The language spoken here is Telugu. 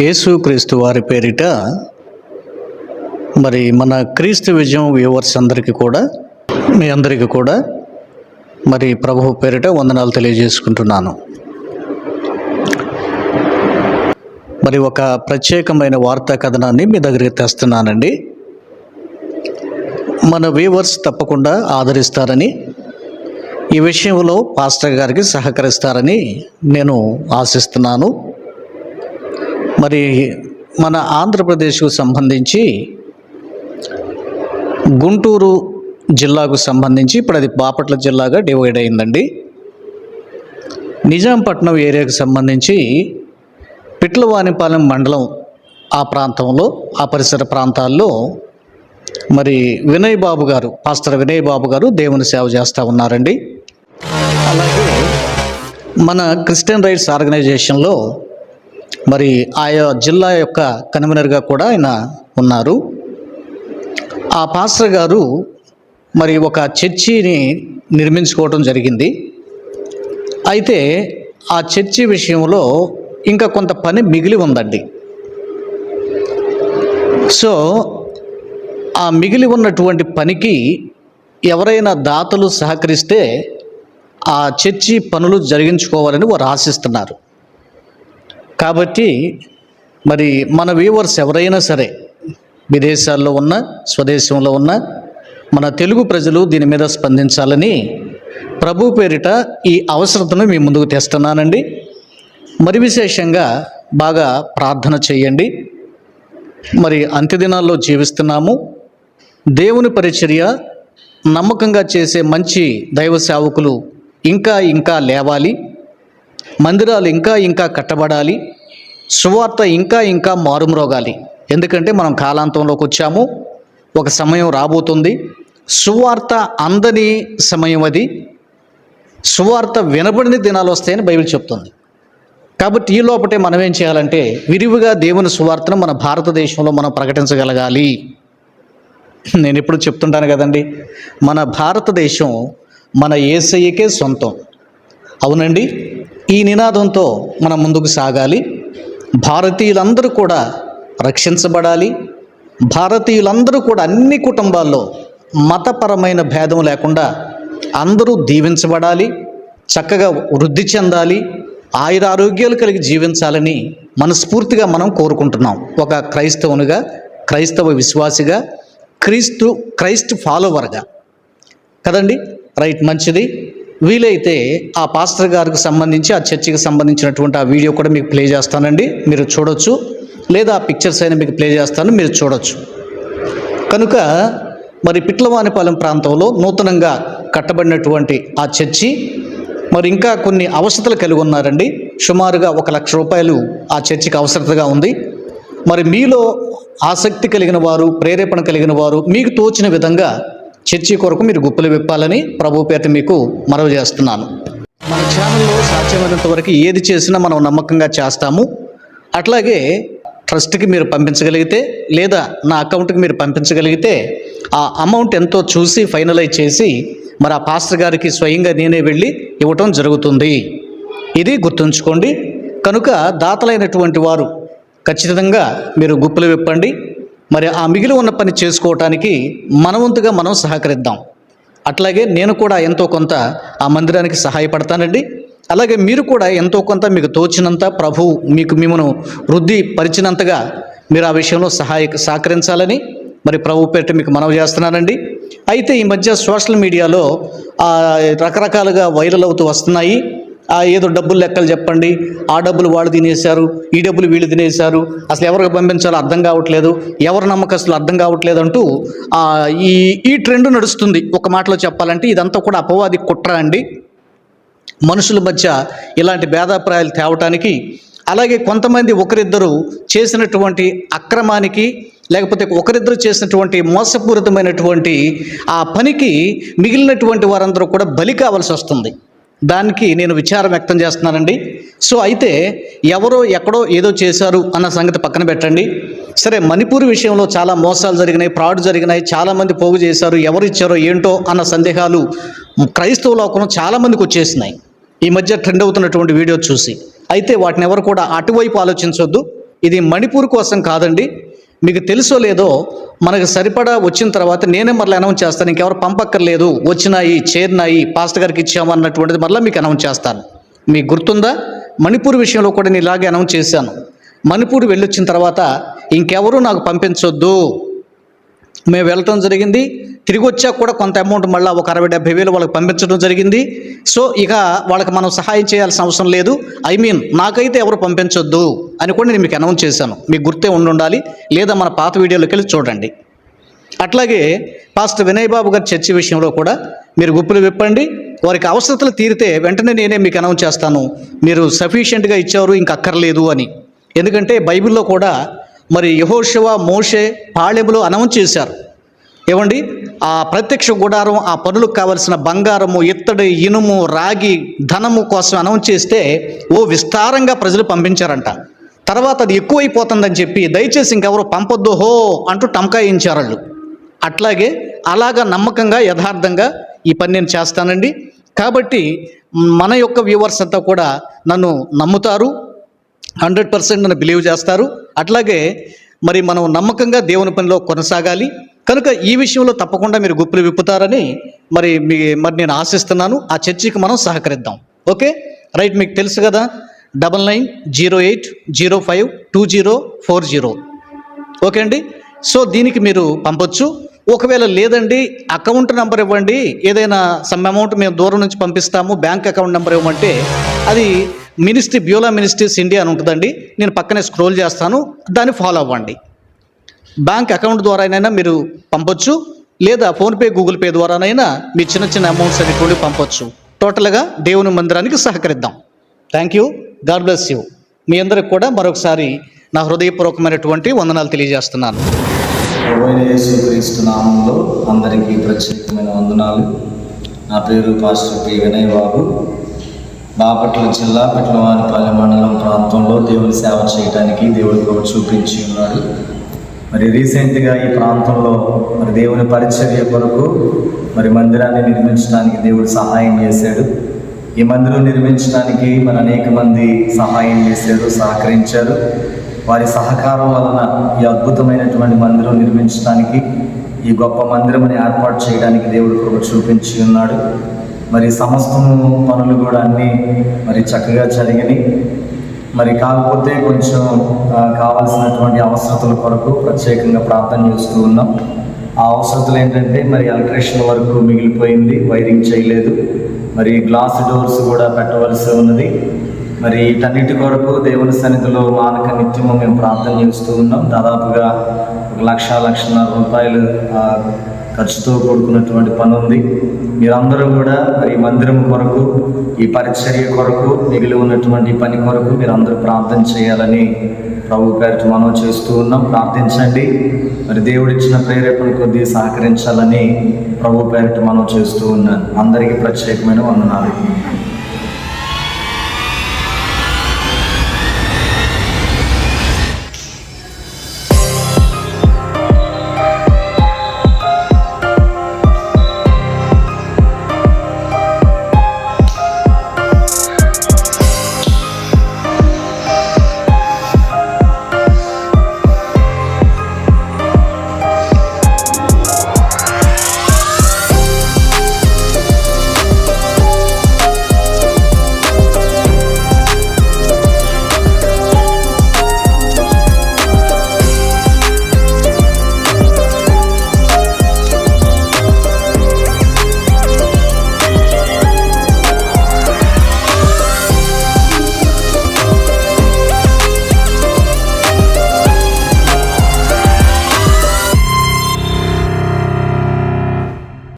యేసుక్రీస్తు వారి పేరిట మరి మన క్రీస్తు విజయం వ్యూవర్స్ అందరికీ కూడా మీ అందరికీ కూడా మరి ప్రభు పేరిట వందనాలు తెలియజేసుకుంటున్నాను. మరి ఒక ప్రత్యేకమైన వార్తా కథనాన్ని మీ దగ్గరికి తెస్తున్నానండి. మన వ్యూవర్స్ తప్పకుండా ఆదరిస్తారని ఈ విషయంలో పాస్టర్ గారికి సహకరిస్తారని నేను ఆశిస్తున్నాను. మరి మన ఆంధ్రప్రదేశ్కు సంబంధించి గుంటూరు జిల్లాకు సంబంధించి ఇప్పుడు అది బాపట్ల జిల్లాగా డివైడ్ అయిందండి. నిజాంపట్నం ఏరియాకు సంబంధించి పిట్లవానిపాలెం మండలం ఆ ప్రాంతంలో ఆ పరిసర ప్రాంతాల్లో మరి వినయ్ బాబు గారు పాస్టర్ వినయ్ బాబు గారు దేవుని సేవ చేస్తూ ఉన్నారండి. అలాగే మన క్రిస్టియన్ రైట్స్ ఆర్గనైజేషన్లో మరి ఆయా జిల్లా యొక్క కన్వీనర్గా కూడా ఆయన ఉన్నారు. ఆ పాస్టర్ గారు మరి ఒక చర్చిని నిర్మించుకోవటం జరిగింది. అయితే ఆ చర్చి విషయంలో ఇంకా కొంత పని మిగిలి ఉందండి. సో ఆ మిగిలి ఉన్నటువంటి పనికి ఎవరైనా దాతలు సహకరిస్తే ఆ చర్చి పనులు జరిగించుకోవాలని వారు ఆశిస్తున్నారు. కాబట్టి మరి మన వ్యూవర్స్ ఎవరైనా సరే విదేశాల్లో ఉన్న స్వదేశంలో ఉన్న మన తెలుగు ప్రజలు దీని మీద స్పందించాలని ప్రభు పేరిట ఈ అవసరతను మీ ముందుకు తెస్తున్నానండి. మరి విశేషంగా బాగా ప్రార్థన చేయండి. మరి అంత్యదినాల్లో జీవిస్తున్నాము. దేవుని పరిచర్య నమ్మకంగా చేసే మంచి దైవ సేవకులు ఇంకా ఇంకా లేవాలి. మందిరాలు ఇంకా ఇంకా కట్టబడాలి సువార్త ఇంకా ఇంకా మారుమ్రోగాలి. ఎందుకంటే మనం కాలాంతంలోకి వచ్చాము ఒక సమయం రాబోతుంది. సువార్త అందని సమయం అది. సువార్త వినబడిన దినాలు వస్తాయని బైబిల్ చెప్తుంది. కాబట్టి ఈ లోపటే మనం ఏం చేయాలంటే విరివిగా దేవుని సువార్తను మన భారతదేశంలో మనం ప్రకటించగలగాలి. నేను ఎప్పుడు చెప్తుంటాను కదండి మన భారతదేశం మన ఏసయ్యకే సొంతం. అవునండి? ఈ నినాదంతో మనం ముందుకు సాగాలి. భారతీయులందరూ కూడా రక్షించబడాలి. భారతీయులందరూ కూడా అన్ని కుటుంబాల్లో మతపరమైన భేదం లేకుండా అందరూ దీవించబడాలి. చక్కగా వృద్ధి చెందాలి. ఆయుర ఆరోగ్యాలు కలిగి జీవించాలని మనస్ఫూర్తిగా మనం కోరుకుంటున్నాం. ఒక క్రైస్తవునిగా క్రైస్తవ విశ్వాసిగా క్రీస్తు క్రైస్ట్ ఫాలోవర్గా. కదండి? రైట్ మంచిది. వీలైతే ఆ పాస్టర్ గారికి సంబంధించి ఆ చర్చికి సంబంధించినటువంటి ఆ వీడియో కూడా మీకు ప్లే చేస్తానండి. మీరు చూడొచ్చు. లేదా ఆ పిక్చర్స్ అయినా మీకు ప్లే చేస్తాను. మీరు చూడొచ్చు. కనుక మరి పిట్లవానిపాలెం ప్రాంతంలో నూతనంగా కట్టబడినటువంటి ఆ చర్చి మరి ఇంకా కొన్ని అవసరతలు కలిగి ఉన్నారండి. సుమారుగా ఒక లక్ష రూపాయలు ఆ చర్చికి అవసరతగా ఉంది. మరి మీలో ఆసక్తి కలిగిన వారు ప్రేరేపణ కలిగిన వారు మీకు తోచిన విధంగా చర్చి కొరకు మీరు గుప్పలు విప్పాలని ప్రభు పేట మీకు మనవి చేస్తున్నాను. మన ఛానల్లో సాధ్యమైనంత వరకు ఏది చేసినా మనం నమ్మకంగా చేస్తాము. అట్లాగే ట్రస్ట్కి మీరు పంపించగలిగితే లేదా నా అకౌంట్కి మీరు పంపించగలిగితే ఆ అమౌంట్ ఎంతో చూసి ఫైనలైజ్ చేసి మరి ఆ పాస్టర్ గారికి స్వయంగా నేనే వెళ్ళి ఇవ్వటం జరుగుతుంది. ఇది గుర్తుంచుకోండి. కనుక దాతలైనటువంటి వారు ఖచ్చితంగా మీరు గుప్పులు విప్పండి. మరి ఆ మిగిలి ఉన్న పని చేసుకోవటానికి మనవంతుగా మనం సహకరిద్దాం. అట్లాగే నేను కూడా ఎంతో కొంత ఆ మందిరానికి సహాయపడతానండి. అలాగే మీరు కూడా ఎంతో కొంత మీకు తోచినంత ప్రభు మీకు మిమ్మను వృద్ధి పరిచినంతగా మీరు ఆ విషయంలో సహాయ సహకరించాలని మరి ప్రభు పేట మీకు మనవి చేస్తున్నానండి. అయితే ఈ మధ్య సోషల్ మీడియాలో రకరకాలుగా వైరల్ అవుతూ వస్తున్నాయి. ఏదో డబ్బులు లెక్కలు చెప్పండి. ఆ డబ్బులు వాళ్ళు తినేశారు ఈ డబ్బులు వీళ్ళు తినేశారు. అసలు ఎవరికి పంపించాలో అర్థం కావట్లేదు. ఎవరు నమ్మకస్తులు అర్థం కావట్లేదు అంటూ ఈ ఈ ట్రెండ్ నడుస్తుంది. ఒక మాటలో చెప్పాలంటే ఇదంతా కూడా అపవాది కుట్ర అండి. మనుషుల మధ్య ఇలాంటి భేదాభిప్రాయాలు తేవటానికి అలాగే కొంతమంది ఒకరిద్దరు చేసినటువంటి అక్రమానికి లేకపోతే ఒకరిద్దరు చేసినటువంటి మోసపూరితమైనటువంటి ఆ పనికి మిగిలినటువంటి వారందరూ కూడా బలి కావాల్సి వస్తుంది. దానికి నేను విచారం వ్యక్తం చేస్తున్నానండి. సో అయితే ఎవరో ఎక్కడో ఏదో చేశారు అన్న సంగతి పక్కన పెట్టండి. సరే మణిపూర్ విషయంలో చాలా మోసాలు జరిగినాయి ఫ్రాడ్ జరిగినాయి చాలామంది పోగు చేశారు ఎవరు ఇచ్చారో ఏంటో అన్న సందేహాలు క్రైస్తవ లోకంలో చాలామందికి వచ్చేసినాయి. ఈ మధ్య ట్రెండ్ అవుతున్నటువంటి వీడియో చూసి. అయితే వాటిని ఎవరు కూడా అటువైపు ఆలోచించొద్దు. ఇది మణిపూర్ కోసం కాదండి మీకు తెలుసో లేదో మనకు సరిపడా వచ్చిన తర్వాత నేనే మరలా అనౌన్స్ చేస్తాను. ఇంకెవరు పంపక్కర్లేదు. వచ్చినాయి చేరినాయి పాస్టర్ గారికి ఇచ్చాము అన్నటువంటిది మరలా మీకు అనౌన్స్ చేస్తాను. మీకు గుర్తుందా? మణిపూర్ విషయంలో కూడా నేను ఇలాగే అనౌన్స్ చేశాను. మణిపూర్ వెళ్ళొచ్చిన తర్వాత ఇంకెవరూ నాకు పంపించొద్దు. మేము వెళ్ళటం జరిగింది. తిరిగి వచ్చాక కూడా కొంత అమౌంట్ మళ్ళీ ఒక అరవై డెబ్బై వేలు వాళ్ళకి పంపించడం జరిగింది. సో ఇక వాళ్ళకి మనం సహాయం చేయాల్సిన అవసరం లేదు. ఐ మీన్ నాకైతే ఎవరు పంపించొద్దు అని కూడా నేను మీకు అనౌన్స్ చేశాను. మీకు గుర్తే ఉండి ఉండాలి లేదా మన పాత వీడియోలోకి వెళ్ళి చూడండి. అట్లాగే పాస్టర్ వినయ్ బాబు గారి చర్చి విషయంలో కూడా మీరు గుప్పులు విప్పండి. వారికి అవసరతలు తీరితే వెంటనే నేనే మీకు అనౌన్స్ చేస్తాను. మీరు సఫిషియెంట్గా ఇచ్చారు ఇంక అక్కర్లేదు అని. ఎందుకంటే బైబిల్లో కూడా మరి యహోశివ మోషే పాళెములో అనౌన్స్ చేశారు. ఏమండి? ఆ ప్రత్యక్ష గుడారం ఆ పనులకు కావలసిన బంగారము ఇత్తడి ఇనుము రాగి ధనము కోసం అనౌన్స్ చేస్తే ఓ విస్తారంగా ప్రజలు పంపించారంట. తర్వాత అది ఎక్కువైపోతుందని చెప్పి దయచేసి ఇంకెవరు పంపొద్దు హో అంటూ టంకాయించారు వాళ్ళు అట్లాగే అలాగా నమ్మకంగా యథార్థంగా ఈ పని నేను చేస్తానండి. కాబట్టి మన యొక్క వ్యూవర్స్ అంతా కూడా నన్ను నమ్ముతారు. హండ్రెడ్ పర్సెంట్ నన్ను బిలీవ్ చేస్తారు. అట్లాగే మరి మనం నమ్మకంగా దేవుని పనిలో కొనసాగాలి. కనుక ఈ విషయంలో తప్పకుండా మీరు గుప్పులు విప్పుతారని మరి మీ మరి నేను ఆశిస్తున్నాను. ఆ చర్చికి మనం సహకరిద్దాం. ఓకే? రైట్ మీకు తెలుసు కదా double nine zero eight zero five two zero four zero. Okay అండి? సో దీనికి మీరు పంపొచ్చు. ఒకవేళ లేదండి అకౌంట్ నెంబర్ ఇవ్వండి ఏదైనా సమ్ అమౌంట్ మేము దూరం నుంచి పంపిస్తాము బ్యాంక్ అకౌంట్ నెంబర్ ఇవ్వమంటే అది మినిస్ట్రీ బ్యూలా మినిస్ట్రీస్ ఇండియా అని ఉంటుందండి. నేను పక్కనే స్క్రోల్ చేస్తాను దాన్ని ఫాలో అవ్వండి. బ్యాంక్ అకౌంట్ ద్వారానైనా మీరు పంపొచ్చు లేదా ఫోన్పే గూగుల్ పే ద్వారానైనా మీ చిన్న చిన్న అమౌంట్స్ అనేటువంటి పంపొచ్చు. టోటల్గా దేవుని మందిరానికి సహకరిద్దాం. Thank you God bless you మీ అందరికి కూడా మరొకసారి నా హృదయపూర్వకమైనటువంటి వందనాలు తెలియజేస్తున్నాను. నామంలో అందరికీ ప్రత్యేకమైన వందనాలు. నా పేరు పాస్టర్ పి. వినయ్ బాబు బాపట్ల జిల్లా పెట్లవానిపల్లి మండలం ప్రాంతంలో దేవుని సేవ చేయడానికి దేవుడి కూడా చూపించి ఉన్నాడు. మరి రీసెంట్గా ఈ ప్రాంతంలో మరి దేవుని పరిచర్య కొరకు మరి మందిరాన్ని నిర్మించడానికి దేవుడు సహాయం చేశాడు. ఈ మందిరం నిర్మించడానికి మరి అనేక మంది సహాయం చేశారు సహకరించారు. వారి సహకారం వలన ఈ అద్భుతమైనటువంటి మందిరం నిర్మించడానికి ఈ గొప్ప మందిరముని ఏర్పాటు చేయడానికి దేవుడు కృప చూపించి ఉన్నాడు. మరి సమస్తము పనులు కూడా అన్నీ మరి చక్కగా జరిగినాయి. మరి కాకపోతే కొంచెం కావాల్సినటువంటి అవసరతల కొరకు ప్రత్యేకంగా ప్రార్థన చేస్తూ ఉన్నాం. ఆ అవసరతలు ఏంటంటే మరి ఎలక్ట్రిషన్ వరకు మిగిలిపోయింది వైరింగ్ చేయలేదు. మరి గ్లాస్ డోర్స్ కూడా పెట్టవలసి ఉన్నది. మరి వీటన్నిటి కొరకు దేవుని సన్నిధిలో మానక నిత్యము మేము ప్రార్థన చేస్తూ ఉన్నాం. దాదాపుగా ఒక లక్ష లక్షన్నర రూపాయలు ఖర్చుతో కూడుకున్నటువంటి పని ఉంది. మీరందరూ కూడా మరి మందిరం కొరకు ఈ పరిచర్య కొరకు మిగిలి ఉన్నటువంటి పని కొరకు మీరందరూ ప్రార్థన చేయాలని ప్రభు గారికి మనం చేస్తూ ఉన్నాం. ప్రార్థించండి. మరి దేవుడిచ్చిన ప్రేరేపణ కొద్దీ సహకరించాలని ప్రభు పేరిట మనం చేస్తూ ఉన్నాను. అందరికీ ప్రత్యేకమైన వందనాలు.